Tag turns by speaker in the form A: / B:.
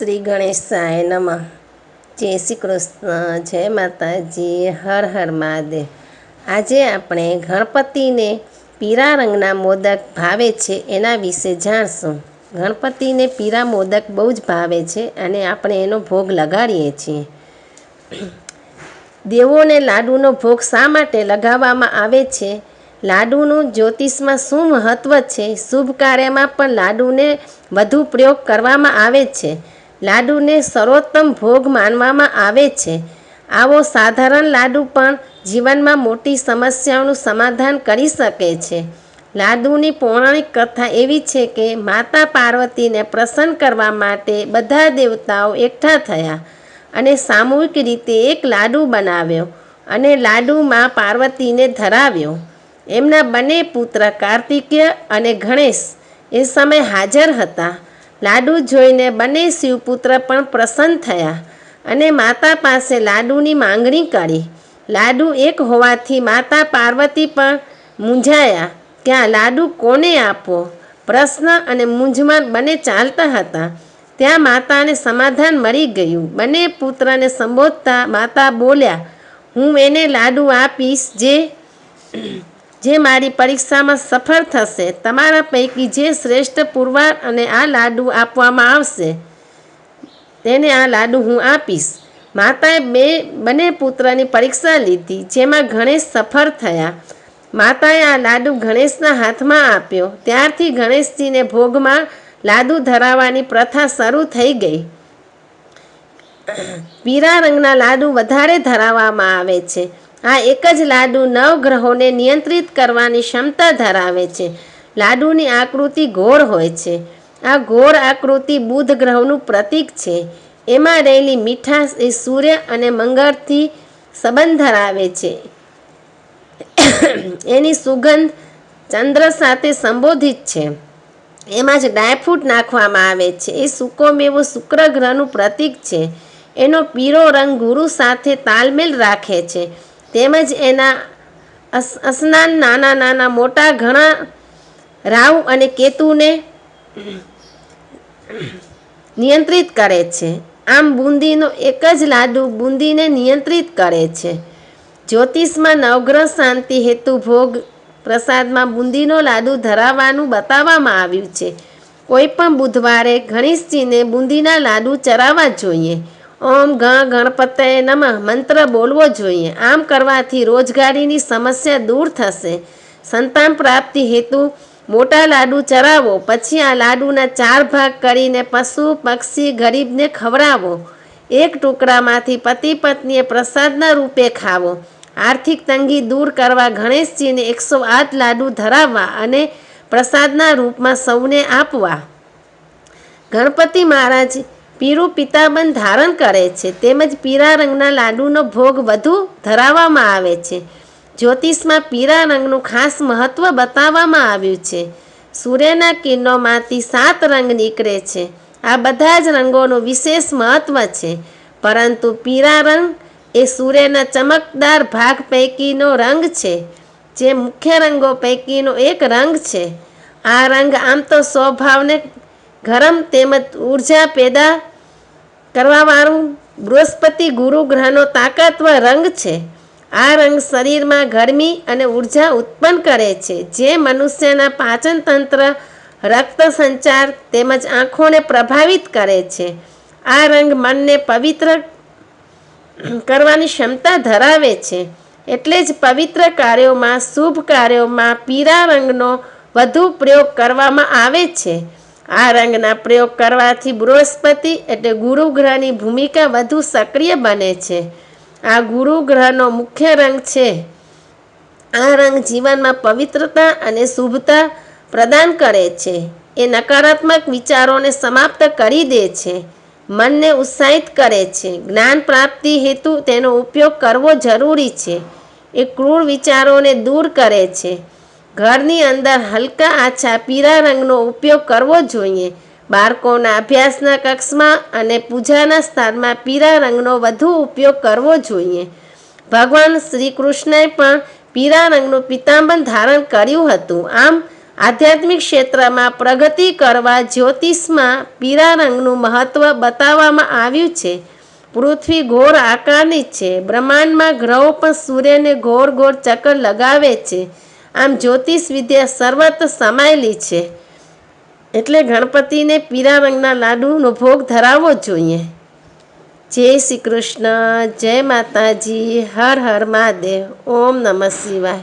A: શ્રી ગણેશાય નમઃ. જય શ્રી કૃષ્ણ, જય માતાજી, હર હર મહાદેવ. આજે આપણે ગણપતિને પીળા રંગના મોદક ભાવે છે એના વિશે જાણશું. ગણપતિને પીળા મોદક બહુ જ ભાવે છે અને આપણે એનો ભોગ લગાડીએ છીએ. દેવોને લાડુનો ભોગ શા માટે લગાવવામાં આવે છે? લાડુનું જ્યોતિષમાં શું મહત્ત્વ છે? શુભ કાર્યમાં પણ લાડુને વધુ પ્રયોગ કરવામાં આવે છે. લાડુને સર્વોત્તમ ભોગ માનવામાં આવે છે. આવો સાધારણ લાડુ પણ જીવનમાં મોટી સમસ્યાઓનું સમાધાન કરી શકે છે. લાડુની પૌરાણિક કથા એવી છે કે માતા પાર્વતીને પ્રસન્ન કરવા માટે બધા દેવતાઓ એકઠા થયા અને સામૂહિક રીતે એક લાડુ બનાવ્યો અને લાડુમાં પાર્વતીને ધરાવ્યો. એમના બંને પુત્ર કાર્તિકેય અને ગણેશ એ સમય હાજર હતા. લાડુ જોઈને બંને શિવપુત્ર પણ પ્રસન્ન થયા અને માતા પાસે લાડુની માંગણી કરી. લાડુ એક હોવાથી માતા પાર્વતી પણ મૂંઝાયા કે આ લાડુ કોને આપવો પ્રશ્ન અને મૂંઝમાં બંને ચાલતા હતા. ત્યાં માતાને સમાધાન મળી ગયું. બંને પુત્રને સંબોધતા માતા બોલ્યા, હું એને લાડુ આપીશ જે જે મારી પરીક્ષામાં સફળ થશે, તમારા પૈકી જે શ્રેષ્ઠ પુરવાર અને આ લાડુ આપવામાં આવશે, તેને આ લાડુ હું આપીશ. માતાએ બે, બંને પુત્રની પરીક્ષા લીધી, જેમાં ગણેશ સફળ થયા. માતાએ આ લાડુ ગણેશના હાથમાં આપ્યો. ત્યારથી ગણેશજીને ભોગમાં લાડુ ધરાવવાની પ્રથા શરૂ થઈ ગઈ. પીળા રંગના લાડુ વધારે ધરાવવામાં આવે છે. આ એક જ લાડુ નવગ્રહોને નિયંત્રિત કરવાની ક્ષમતા ધરાવે છે. લાડુની આકૃતિ ગોળ હોય છે. આ ગોળ આકૃતિ બુધ ગ્રહનું પ્રતીક છે. એમાં રહેલી મીઠાશ એ સૂર્ય અને મંગળથી સંબંધ ધરાવે છે. એની સુગંધ ચંદ્ર સાથે સંબોધિત છે. એમાં જ ડ્રાયફ્રૂટ નાખવામાં આવે છે. એ સૂકો મેવો શુક્ર ગ્રહનું પ્રતીક છે. એનો પીળો રંગ ગુરુ સાથે તાલમેલ રાખે છે. તેમજ એના અસ્નાન નાના નાના મોટા ઘણા રાવ અને કેતુને નિયંત્રિત કરે છે. આમ બુંદીનો એક જ લાડુ બુંદીને નિયંત્રિત કરે છે. જ્યોતિષમાં નવગ્રહ શાંતિ હેતુ ભોગ પ્રસાદમાં બુંદીનો લાડુ ધરાવવાનું બતાવવામાં આવ્યું છે. કોઈ પણ બુધવારે ગણેશજીને બુંદીના લાડુ ચરાવવા જોઈએ. ઓમ ગણ ગણપતય નમઃ. મંત્ર બોલવો જોઈએ. આમ કરવાથી રોજગારીની સમસ્યા દૂર થશે. સંતાન પ્રાપ્તિ હેતુ, મોટા લાડુ ચરાવો. પછી આ લાડુના ચાર ભાગ કરીને પશુ, પક્ષી, ગરીબને ખવડાવો. એક ટુકડામાંથી પતિ પત્નીએ પ્રસાદના રૂપે ખાવો. આર્થિક તંગી દૂર કરવા ગણેશજીને એકસો આઠ લાડુ ધરાવવા અને પ્રસાદના રૂપમાં સૌને આપવા. ગણપતિ મહારાજ પીળું પિતાબંધ ધારણ કરે છે. તેમજ પીળા રંગના લાડુનો ભોગ વધુ ધરાવવામાં આવે છે. જ્યોતિષમાં પીળા રંગનું ખાસ મહત્ત્વ બતાવવામાં આવ્યું છે. સૂર્યના કિરણોમાંથી સાત રંગ નીકળે છે. આ બધા જ રંગોનું વિશેષ મહત્ત્વ છે. પરંતુ પીળા રંગ એ સૂર્યના ચમકદાર ભાગ પૈકીનો રંગ છે, જે મુખ્ય રંગો પૈકીનો એક રંગ છે. આ રંગ આમ તો સ્વભાવને ગરમ તેમજ ઊર્જા પેદા કરવાવાળું બૃહસ્પતિ ગુરુ ગ્રહનો તાકાતવર રંગ છે. આ રંગ શરીરમાં ગરમી અને ઊર્જા ઉત્પન્ન કરે છે. જે મનુષ્યના પાચન તંત્ર, રક્ત સંચાર તેમજ આંખોને પ્રભાવિત કરે છે. આ રંગ મનને પવિત્ર કરવાની ક્ષમતા ધરાવે છે. એટલે જ પવિત્ર કાર્યોમાં, શુભ કાર્યોમાં પીળા રંગનો વધુ પ્રયોગ કરવામાં આવે છે. આ રંગના પ્રયોગ કરવાથી બૃહસ્પતિ એટલે ગુરુ ગ્રહની ભૂમિકા વધુ સક્રિય બને છે. આ ગુરુ ગ્રહનો મુખ્ય રંગ છે. આ રંગ જીવનમાં પવિત્રતા અને શુભતા પ્રદાન કરે છે. એ નકારાત્મક વિચારોને સમાપ્ત કરી દે છે. મનને ઉત્સાહિત કરે છે. જ્ઞાન પ્રાપ્તિ હેતુ તેનો ઉપયોગ કરવો જરૂરી છે. એ ક્રૂર વિચારોને દૂર કરે છે. ઘરની અંદર હલકા આછા પીળા રંગનો ઉપયોગ કરવો જોઈએ. બાળકોના અભ્યાસના કક્ષમાં અને પૂજાના સ્થાનમાં પીળા રંગનો વધુ ઉપયોગ કરવો જોઈએ. ભગવાન શ્રી કૃષ્ણએ પણ પીળા રંગનું પિતાંબર ધારણ કર્યું હતું. આમ, આધ્યાત્મિક ક્ષેત્રમાં પ્રગતિ કરવા જ્યોતિષમાં પીળા રંગનું મહત્વ બતાવવામાં આવ્યું છે. પૃથ્વી ઘોર આકારની છે. બ્રહ્માંડમાં ગ્રહો પણ સૂર્યને ગોળ ગોળ ચક્કર લગાવે છે. આમ જ્યોતિષ વિદ્યા સર્વત્ર સમાયેલી છે. એટલે ગણપતિને પીળા રંગના લાડુનો ભોગ ધરાવવો જોઈએ. જય શ્રી કૃષ્ણ, જય માતાજી, હર હર મહાદેવ, ઓમ નમઃ શિવાય.